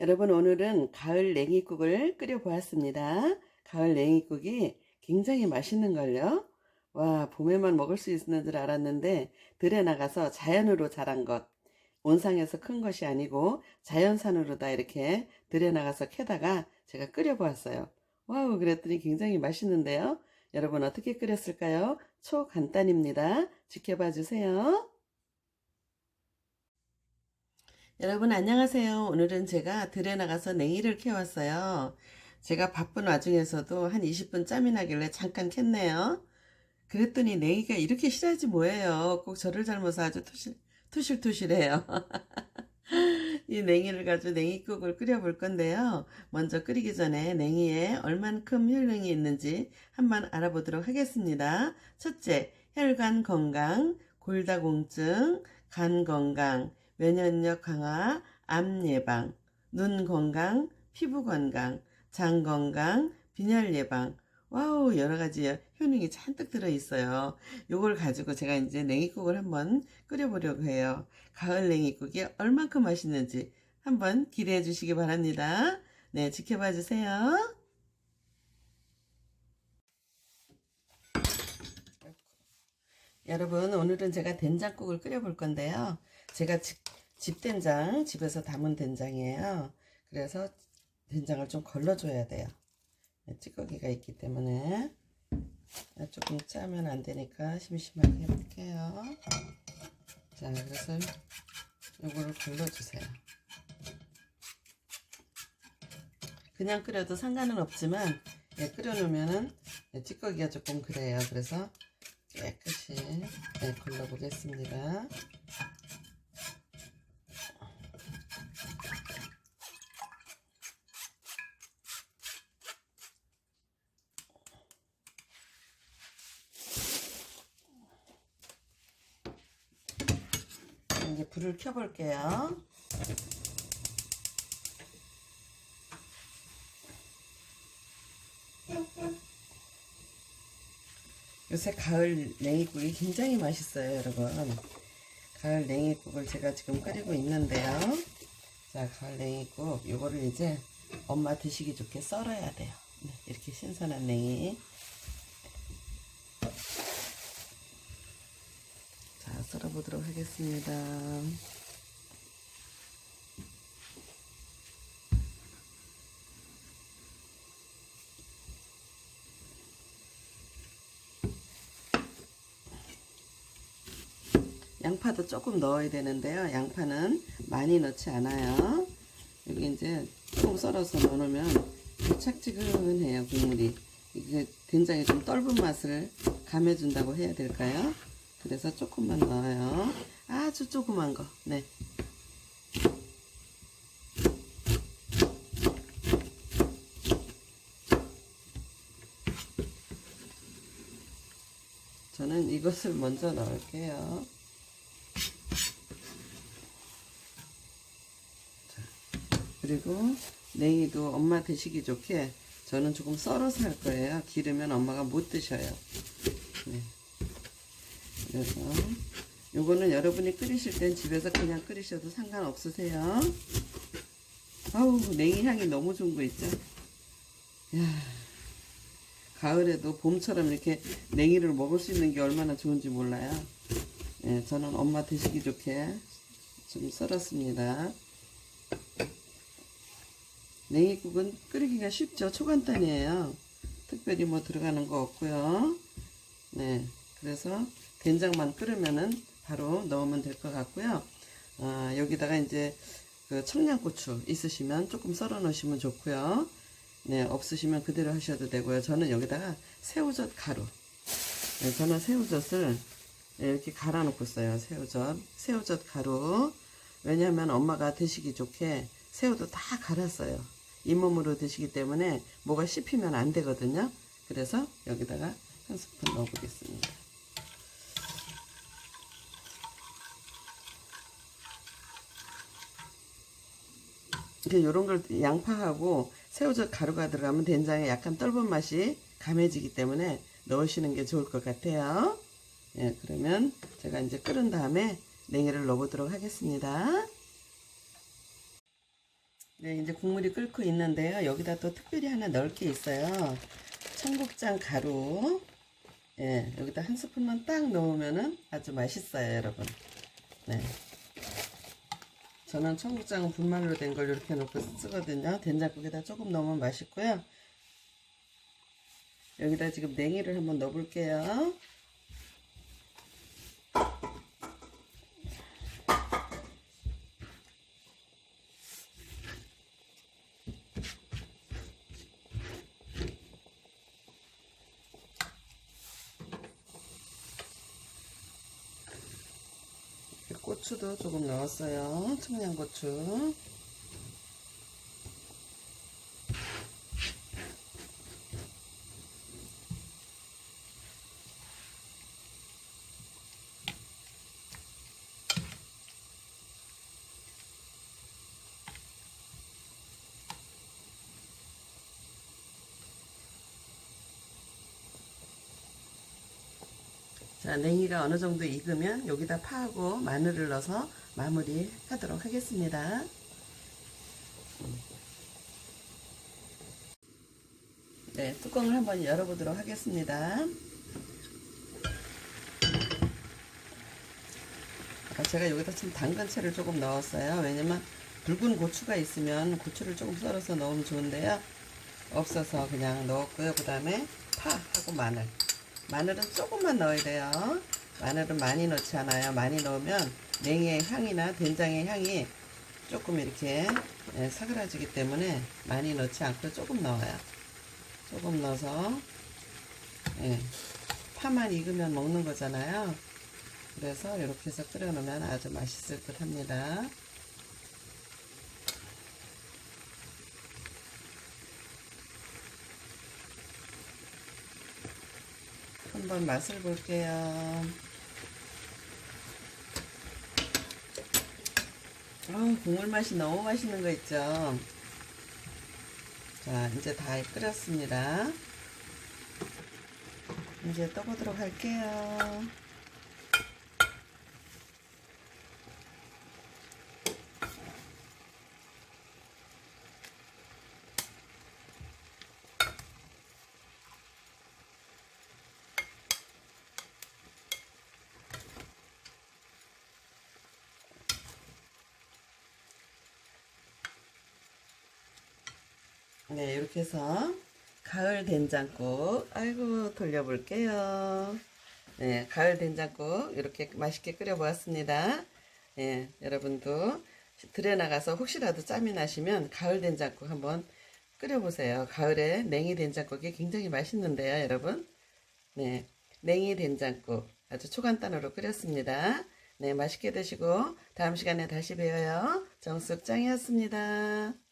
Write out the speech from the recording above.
여러분 오늘은 가을 냉이국을 끓여 보았습니다. 가을 냉이국이 굉장히 맛있는 걸요. 와 봄에만 먹을 수 있는 줄 알았는데 들에 나가서 자연으로 자란 것 온상에서 큰 것이 아니고 자연산으로 다 이렇게 들에 나가서 캐다가 제가 끓여 보았어요. 와우 그랬더니 굉장히 맛있는데요. 여러분 어떻게 끓였을까요? 초간단입니다. 지켜봐 주세요. 여러분 안녕하세요. 오늘은 제가 들에 나가서 냉이를 캐왔어요. 제가 바쁜 와중에서도 한 20분 짬이 나길래 잠깐 캤네요. 그랬더니 냉이가 이렇게 실하지 뭐예요. 꼭 저를 닮아서 아주 투실, 투실투실해요. 이 냉이를 가지고 냉이국을 끓여볼 건데요. 먼저 끓이기 전에 냉이에 얼만큼 혈능이 있는지 한번 알아보도록 하겠습니다. 첫째, 혈관 건강, 골다공증, 간 건강, 면역력 강화, 암 예방, 눈 건강, 피부 건강, 장 건강, 빈혈 예방. 와우, 여러 가지 효능이 잔뜩 들어 있어요. 요걸 가지고 제가 이제 냉이국을 한번 끓여보려고 해요. 가을 냉이국이 얼만큼 맛있는지 한번 기대해 주시기 바랍니다. 네, 지켜봐 주세요. 여러분, 오늘은 제가 된장국을 끓여볼 건데요. 제가 집, 집된장, 집에서 담은 된장이에요. 그래서 된장을 좀 걸러줘야 돼요. 찌꺼기가 있기 때문에 조금 짜면 안 되니까 심심하게 해볼게요. 자, 그래서 요거를 걸러주세요. 그냥 끓여도 상관은 없지만 예, 끓여놓으면은 예, 찌꺼기가 조금 그래요. 그래서 깨끗이 예, 걸러보겠습니다. 불을 켜볼게요. 요새 가을 냉이국이 굉장히 맛있어요, 여러분. 가을 냉이국을 제가 지금 끓이고 있는데요. 자, 가을 냉이국. 요거를 이제 엄마 드시기 좋게 썰어야 돼요. 네, 이렇게 신선한 냉이. 자, 썰어보도록 하겠습니다. 양파도 조금 넣어야 되는데요. 양파는 많이 넣지 않아요. 여기 이제 조금 썰어서 넣으면 착지근해요, 국물이. 이게 된장이 좀 떫은 맛을 감해준다고 해야 될까요? 그래서 조금만 넣어요. 아주 조그만 거. 네. 저는 이것을 먼저 넣을게요. 그리고 냉이도 엄마 드시기 좋게 저는 조금 썰어서 할 거예요. 기르면 엄마가 못 드셔요. 네. 그래서 요거는 여러분이 끓이실 땐 집에서 그냥 끓이셔도 상관없으세요. 아우 냉이 향이 너무 좋은 거 있죠. 야 가을에도 봄처럼 이렇게 냉이를 먹을 수 있는 게 얼마나 좋은지 몰라요. 네, 저는 엄마 드시기 좋게 좀 썰었습니다. 냉이국은 끓이기가 쉽죠. 초간단이에요. 특별히 뭐 들어가는 거 없고요. 네, 그래서 된장만 끓으면은 바로 넣으면 될 것 같고요. 아, 여기다가 이제 그 청양고추 있으시면 조금 썰어 놓으시면 좋고요. 네, 없으시면 그대로 하셔도 되고요. 저는 여기다가 새우젓 가루. 네, 저는 새우젓을 이렇게 갈아 놓고 써요. 새우젓. 새우젓 가루. 왜냐하면 엄마가 드시기 좋게 새우도 다 갈았어요. 잇몸으로 드시기 때문에 뭐가 씹히면 안 되거든요. 그래서 여기다가 한 스푼 넣어보겠습니다. 이렇게 요런 걸 양파하고 새우젓 가루가 들어가면 된장에 약간 떫은 맛이 감해지기 때문에 넣으시는 게 좋을 것 같아요. 예, 그러면 제가 이제 끓은 다음에 냉이를 넣어보도록 하겠습니다. 네, 이제 국물이 끓고 있는데요. 여기다 또 특별히 하나 넣을 게 있어요. 청국장 가루. 예, 여기다 한 스푼만 딱 넣으면은 아주 맛있어요, 여러분. 네. 저는 청국장은 분말로 된 걸 이렇게 넣고 쓰거든요. 된장국에다 조금 넣으면 맛있고요. 여기다 지금 냉이를 한번 넣어볼게요. 고추도 조금 넣었어요. 청양고추. 자, 냉이가 어느 정도 익으면 여기다 파하고 마늘을 넣어서 마무리 하도록 하겠습니다. 네, 뚜껑을 한번 열어보도록 하겠습니다. 아, 제가 여기다 좀 당근채를 조금 넣었어요. 왜냐면 붉은 고추가 있으면 고추를 조금 썰어서 넣으면 좋은데요. 없어서 그냥 넣었고요. 그 다음에 파하고 마늘. 마늘은 조금만 넣어야 돼요. 마늘은 많이 넣지 않아요. 많이 넣으면 냉이의 향이나 된장의 향이 조금 이렇게 예, 사그라지기 때문에 많이 넣지 않고 조금 넣어요. 조금 넣어서 예, 파만 익으면 먹는 거잖아요. 그래서 이렇게 해서 끓여 놓으면 아주 맛있을 듯 합니다. 한번 맛을 볼게요. 아, 국물 맛이 너무 맛있는 거 있죠? 자, 이제 다 끓였습니다. 이제 떠보도록 할게요. 네, 이렇게 해서 가을 된장국, 아이고, 돌려볼게요. 네, 가을 된장국 이렇게 맛있게 끓여보았습니다. 네, 여러분도 들에 나가서 혹시라도 짬이 나시면 가을 된장국 한번 끓여보세요. 가을에 냉이 된장국이 굉장히 맛있는데요, 여러분. 네, 냉이 된장국 아주 초간단으로 끓였습니다. 네, 맛있게 드시고 다음 시간에 다시 봬요. 정숙 짱이었습니다.